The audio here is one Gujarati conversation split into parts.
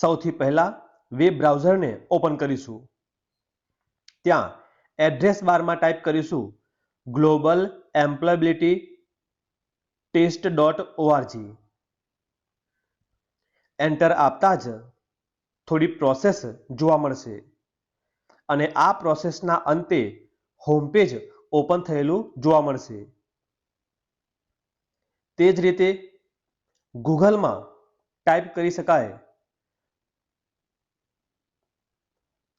સૌથી પહેલા વેબ બ્રાઉઝરને ઓપન કરીશું. ત્યાં એડ્રેસ બારમાં ટાઈપ કરીશું global employability test dot O R G enter આપતા જ થોડી પ્રોસેસ જોવા મળશે. અને આ પ્રોસેસના અંતે હોમપેજ ઓપન થયેલું જોવા મળશે. તે જ રીતે ગૂગલમાં ટાઈપ કરી શકાય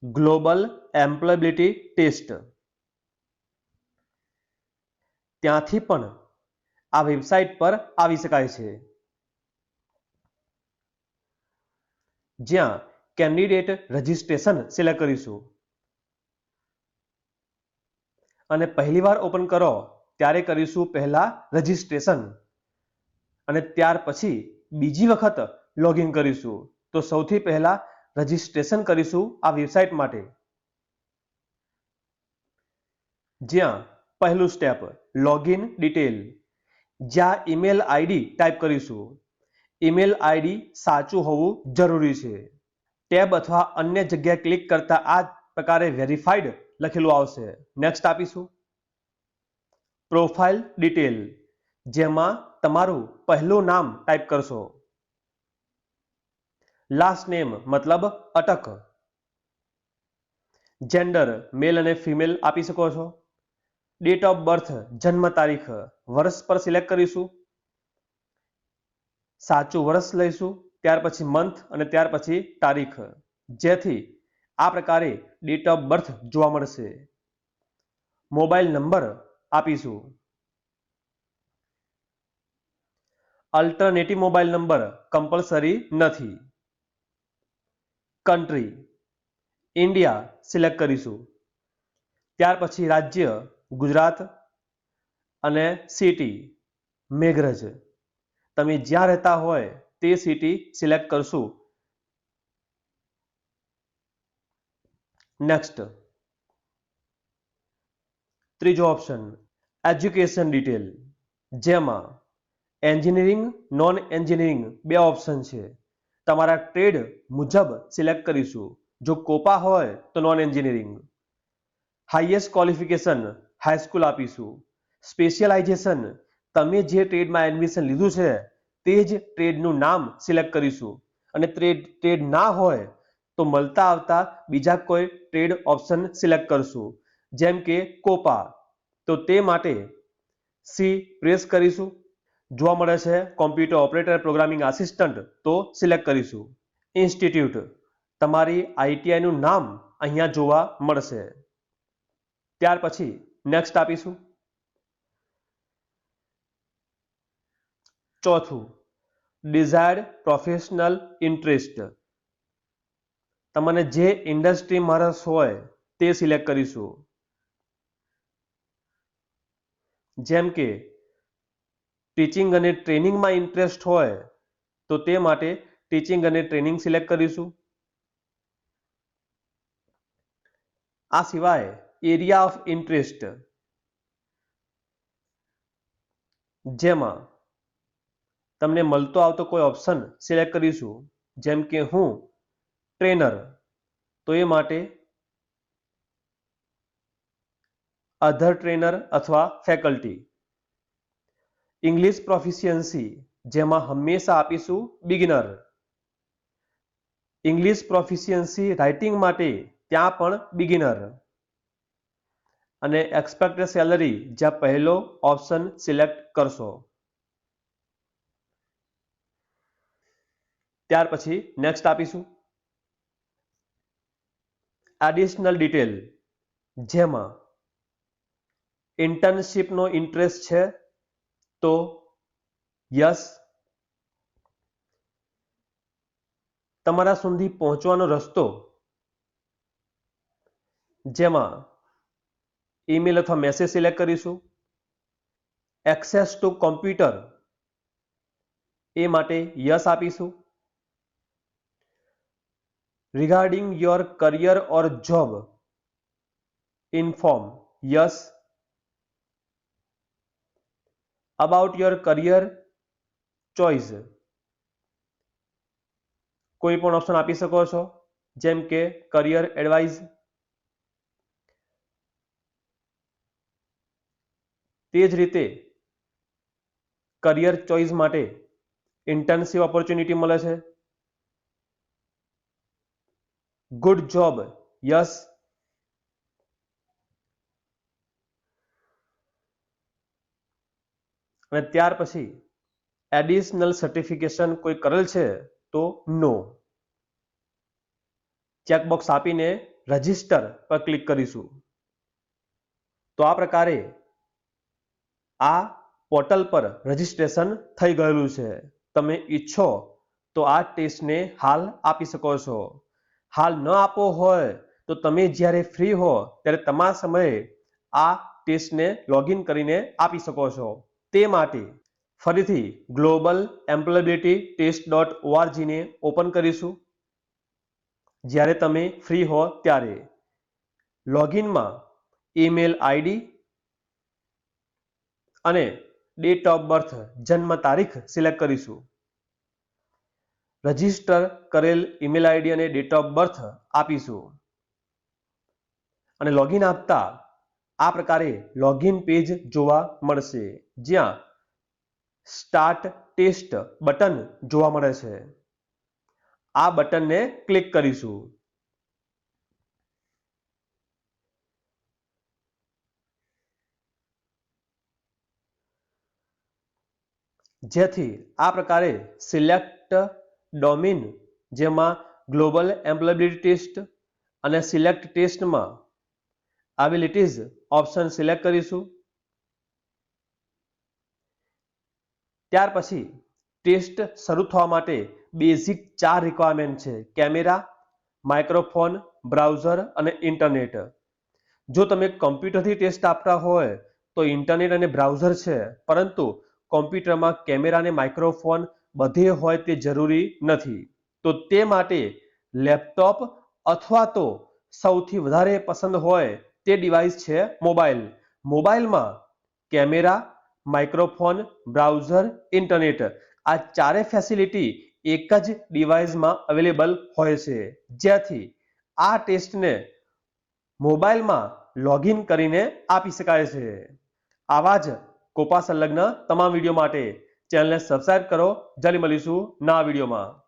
ગ્લોબલ એમ્પ્લોયબિલિટી ટેસ્ટ. ત્યાંથી પણ આ વેબસાઇટ પર આવી શકાય છે. જ્યાં કેન્ડિડેટ રજિસ્ટ્રેશન સિલેક્ટ કરીશું. અને પહેલી વાર ઓપન કરો, ત્યારે કરીશું પહેલા રજિસ્ટ્રેશન. અને ત્યાર પછી બીજી વખત લોગિન કરીશું. તો સૌથી પહેલા રજિસ્ટ્રેશન કરીશું આ વેબસાઇટ માટે. જ્યાં પહેલું સ્ટેપ લોગિન ડિટેલ જ્યાં ઈમેલ આઈડી ટાઈપ કરીશું. ઈમેલ આઈડી સાચું હોવું જરૂરી છે. ટેબ અથવા અન્ય જગ્યાએ ક્લિક કરતા આ પ્રકારે વેરીફાઈડ લખેલું આવશે. નેક્સ્ટ આપીશું. પ્રોફાઇલ ડિટેલ જેમાં તમારું પહેલું નામ ટાઈપ કરશો. લાસ્ટ નેમ મતલબ અટક. જેન્ડર મેલ અને ફિમેલ આપી શકો છો. ડેટ ઓફ બર્થ જન્મ તારીખ, વર્ષ પર સિલેક્ટ કરીશું. સાચું વર્ષ લઈશું, ત્યાર પછી મંથ અને ત્યાર પછી તારીખ. જેથી આ પ્રકારે ડેટ ઓફ બર્થ જોવા મળશે. મોબાઈલ નંબર આપીશું. અલ્ટરનેટિવ મોબાઈલ નંબર કમ્પલસરી નથી. કન્ટ્રી ઇન્ડિયા સિલેક્ટ કરીશું. ત્યાર પછી રાજ્ય, ગુજરાત અને સિટી મેઘરજ. તમે જ્યાં રહેતા હોય તે સિટી સિલેક્ટ કરશું. નેક્સ્ટ ત્રીજો ઓપ્શન એજ્યુકેશન ડિટેલ જેમાં એન્જિનિયરિંગ નોન એન્જિનિયરિંગ બે ઓપ્શન છે. તમારા ટ્રેડ મુજબ સિલેક્ટ કરીશું. જો કોપા હોય તો non engineering highest qualification high school આપીશું. સ્પેશિયલાઇઝેશન તમે જે ટ્રેડમાં એડમિશન લીધું છે, તે જ ટ્રેડનું નામ સિલેક્ટ કરીશું. અને ટ્રેડ ટ્રેડ ના હોય તો મળતા આવતા બીજા કોઈ ટ્રેડ ઓપ્શન સિલેક્ટ કરશું. જેમ કે કોપા. તો તે માટે સી પ્રેસ કરીશું. જોવા મળે છે કોમ્પ્યુટર ઓપરેટર પ્રોગ્રામિંગ આસિસ્ટન્ટ તો સિલેક્ટ કરીશું. ઇન્સ્ટિટ્યૂટ તમારી આઈટીઆઈનું નામ અહીંયા જોવા મળશે. ત્યાર પછી નેક્સ્ટ આપીશું. ચોથું ડિઝાયર્ડ પ્રોફેશનલ ઇન્ટરેસ્ટ તમને જે ઇન્ડસ્ટ્રીમાં રસ હોય તે સિલેક્ટ કરીશું. જેમ કે ટીચિંગ અને ટ્રેનિંગમાં ઇન્ટરેસ્ટ હોય, તો તે માટે ટીચિંગ અને ટ્રેનિંગ સિલેક્ટ કરીશું. આ સિવાય એરિયા ઓફ ઇન્ટરેસ્ટ જેમાં તમને મળતો આવતો કોઈ ઓપ્શન સિલેક્ટ કરીશું, જેમ કે હું ટ્રેનર તો એ માટે અધર ટ્રેનર અથવા ફેકલ્ટી ઇંગ્લિશ પ્રોફિશિયન્સી જેમાં હંમેશા આપીશું બિગિનર ઇંગ્લિશ પ્રોફિશિયન્સી રાઇટિંગ માટે ત્યાં પણ બિગિનર અને એક્સપેક્ટેડ સેલરી જ્યાં પહેલો ઓપ્શન સિલેક્ટ કરશો. ત્યાર પછી નેક્સ્ટ આપીશું. એડિશનલ ડિટેલ જેમાં ઇન્ટર્નશીપનો ઇન્ટરેસ્ટ છે તો યસ, તમારા સુધી પહોંચવાનો રસ્તો જેમાં ઈમેલ અથવા મેસેજ સિલેક્ટ કરીશું. એક્સેસ ટુ કોમ્પ્યુટર એ માટે યસ આપીશું. Regarding your career or job inform yes about your career choice. કોઈ પણ ઓપ્શન આપી શકો છો, જેમ કે કરિયર એડવાઇઝ તે જ રીતે કરિયર ચોઇસ માટે ઇન્ટર્નશીપ ઓપોર્ચ્યુનિટી મળે છે. ગુડ જોબ યસ અને ત્યાર પછી એડિશનલ સર્ટિફિકેશન કોઈ કરેલ છે તો નો ચેકબોક્સ આપીને રજિસ્ટર પર ક્લિક કરીશું. તો આ પ્રકારે આ પોર્ટલ પર રજિસ્ટ્રેશન થઈ ગયેલું છે. તમે ઈચ્છો તો આ ટેસ્ટને હાલ આપી શકો છો. હાલ ન આપવો હોય તો તમે જ્યારે ફ્રી હો ત્યારે તમારા સમયે આ ટેસ્ટને લોગિન કરીને આપી શકો છો. તે માટે ફરીથી ગ્લોબલ એમ્પ્લોયબિલિટી ટેસ્ટ ડોટ ઓઆરજીને ઓપન કરીશું. જ્યારે તમે ફ્રી હો ત્યારે લોગિનમાં ઈમેલ આઈડી અને ડેટ ઓફ બર્થ, જન્મ તારીખ સિલેક્ટ કરીશું. રજિસ્ટર કરેલ ઈમેલ આઈડી અને ડેટ ઓફ બર્થ આપીશું. અને લોગિન આપતા આ પ્રકારે લોગિન પેજ જોવા મળશે. જ્યાં સ્ટાર્ટ ટેસ્ટ બટન જોવા મળે છે. આ બટનને ક્લિક કરીશું. જેથી આ પ્રકારે સિલેક્ટ ડોમિન જેમાં ગ્લોબલ એમ્પ્લોયબિલિટી ટેસ્ટ અને સિલેક્ટ ટેસ્ટમાં આબિલિટીઝ ઓપ્શન સિલેક્ટ કરીશું. ત્યાર પછી ટેસ્ટ શરૂ થવા માટે બેઝિક ચાર રિક્વાયરમેન્ટ છે. કેમેરા, માઇક્રોફોન, બ્રાઉઝર અને ઇન્ટરનેટ. જો તમે કમ્પ્યુટરથી ટેસ્ટ આપતા હોય તો ઇન્ટરનેટ અને બ્રાઉઝર છે, પરંતુ કોમ્પ્યુટરમાં કેમેરા અને માઇક્રોફોન બધે હોય તે જરૂરી નથી. તો તે માટે લેપટોપ અથવા તો સૌથી વધારે પસંદ હોય તે ડિવાઇસ છે મોબાઈલ. મોબાઈલમાં કેમેરા માઇક્રોફોન, બ્રાઉઝર, ઇન્ટરનેટ આ ચારે ફેસિલિટી એક જ ડિવાઇસમાં અવેલેબલ હોય છે. જેથી આ ટેસ્ટને મોબાઈલમાં લોગિન કરીને આપી શકાય છે. આવા જ કોપા સંલગ્ન તમામ વીડિયો માટે ચેનલને સબસ્ક્રાઇબ કરો. જલ્દી મળીશું ના વિડીયોમાં